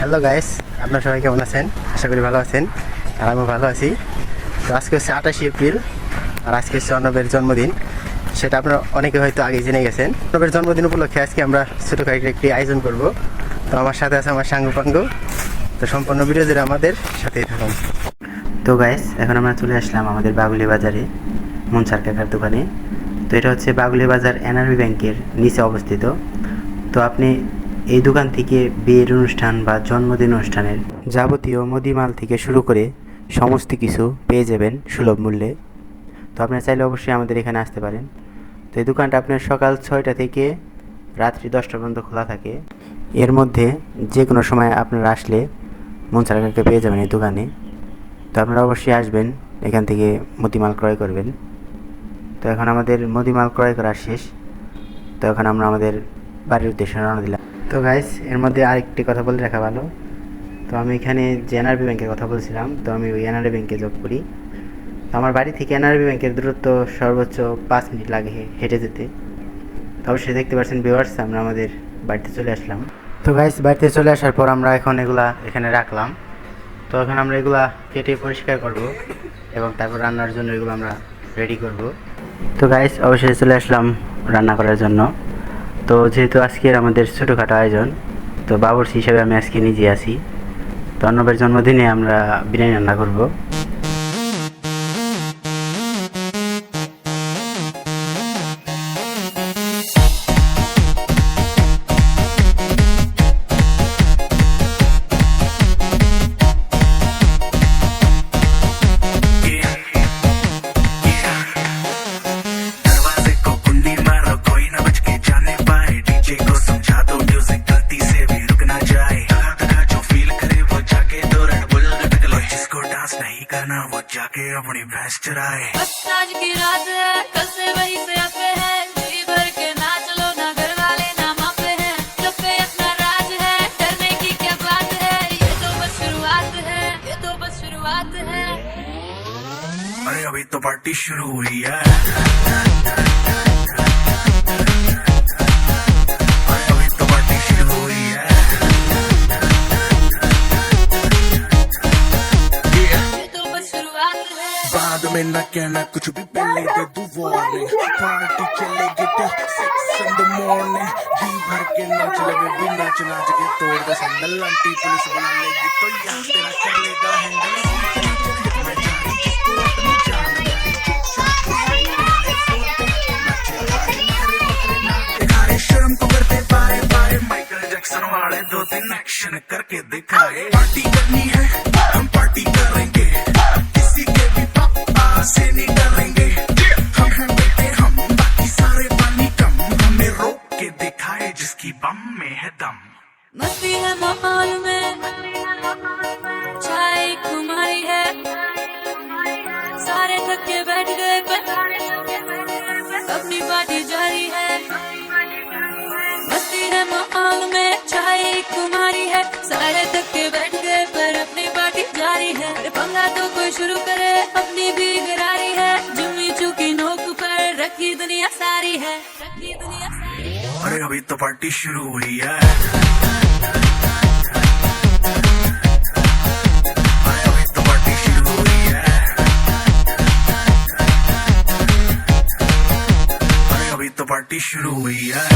Hello guys আপনার সবাই কেমন আছেন? আশা করি ভালো আছেন। আর আমি ভালো আছি। তো আজকে হচ্ছে আঠাশে এপ্রিল, আর আজকে হচ্ছে অর্ণবের জন্মদিন। সেটা আপনারা অনেকে হয়তো আগে জেনে গেছেন। অর্ণবের জন্মদিন উপলক্ষে আজকে আমরা ছোটোখাটো একটি আয়োজন করব। তো আমার সাথে আছে আমার সাঙ্গ পাঙ্গ তো সম্পূর্ণ বিরোধীর আমাদের সাথেই থাকুন। তো গাইস এখন আমরা চলে আসলাম আমাদের বাগুলি বাজারে, মনসার কাকার দোকানে। তো এটা হচ্ছে বাগুলি বাজার এনআরবি ব্যাংকের নিচে অবস্থিত। তো আপনি এই দোকান থেকে বিয়ের অনুষ্ঠান বা জন্মদিন অনুষ্ঠানের যাবতীয় মুদিমাল থেকে শুরু করে সমস্ত কিছু পেয়ে যাবেন সুলভ মূল্যে। তো আপনার চাইলে অবশ্যই আমাদের এখানে আসতে পারেন। তো এই দোকানটা আপনার সকাল ছয়টা থেকে রাত্রি দশটা পর্যন্ত খোলা থাকে। এর মধ্যে যে কোনো সময় আপনারা আসলে মনসার কাকাকে পেয়ে যাবেন এই দোকানে। তো আপনারা অবশ্যই আসবেন, এখান থেকে মুদিমাল ক্রয় করবেন। তো এখন আমাদের মুদিমাল ক্রয় করা শেষ। তো এখন আমরা আমাদের বাড়ির উদ্দেশ্যে রওনা দিলাম। তো গাইস এর মধ্যে আরেকটি কথা বলে রাখা ভালো। তো আমি এখানে যে এনআরবি ব্যাংকের কথা বলছিলাম, তো আমি ওই এনআরবি ব্যাংকে জব করি। তো আমার বাড়ি থেকে এনআরবি ব্যাংকের দূরত্ব সর্বোচ্চ পাঁচ মিনিট লাগে হেঁটে যেতে। তো অবশ্যই দেখতে পাচ্ছেন ভিউয়ার্স আমরা আমাদের বাড়িতে চলে আসলাম। তো গাইস বাড়িতে চলে আসার পর আমরা এখন এগুলা এখানে রাখলাম। তো এখন আমরা এগুলা কেটে পরিষ্কার করব এবং তারপর রান্নার জন্য এগুলো আমরা রেডি করব। তো গাইস অবশ্যই চলে আসলাম রান্না করার জন্য। তো যেহেতু আজকের আমাদের ছোটোখাটো আয়োজন, তো বাবরসি হিসাবে আমি আজকে নিজে আছি। তো অন্নবের জন্মদিনে আমরা বিরিয়ানি রান্না করব। नहीं वो जाके अपनी भैंस चराए आज की रात है कल से वही से आते हैं। जी भर के नाच लो ना घर वाले ना मापे हैं। जब पे अपना राज है डरने की क्या बात है? ये तो बस शुरुआत है ये तो बस शुरुआत है। अरे अभी तो पार्टी शुरू हुई है। में न कहना कुछ भी पहले दे दू वार्निंग पार्टी चलेगी till six in the morning जी भर के नाच लगे भी नाच नाच के तोड़ दे आंटी पुलिस लेगी तो तेरा कर लेगा हैंडल वाले दो तीन करके दिखाए पार्टी करनी है हम पार्टी करेंगे मस्ती है माहौल में। चाय कुमारी है। सारे थक बैठ गए पर अपनी पार्टी जारी है। मस्ती है माहौल में। चाय कुमारी है। सारे थक बैठ गए पर अपनी पार्टी जारी है। पंगा तो कोई शुरू करे, अपनी भी गरारी है। जुम्मी चुकी नोक पर रखी दुनिया सारी है। रखी दुनिया सारी है। अरे अभी तो पार्टी शुरू हुई है। पार्टी शुरू हुई है।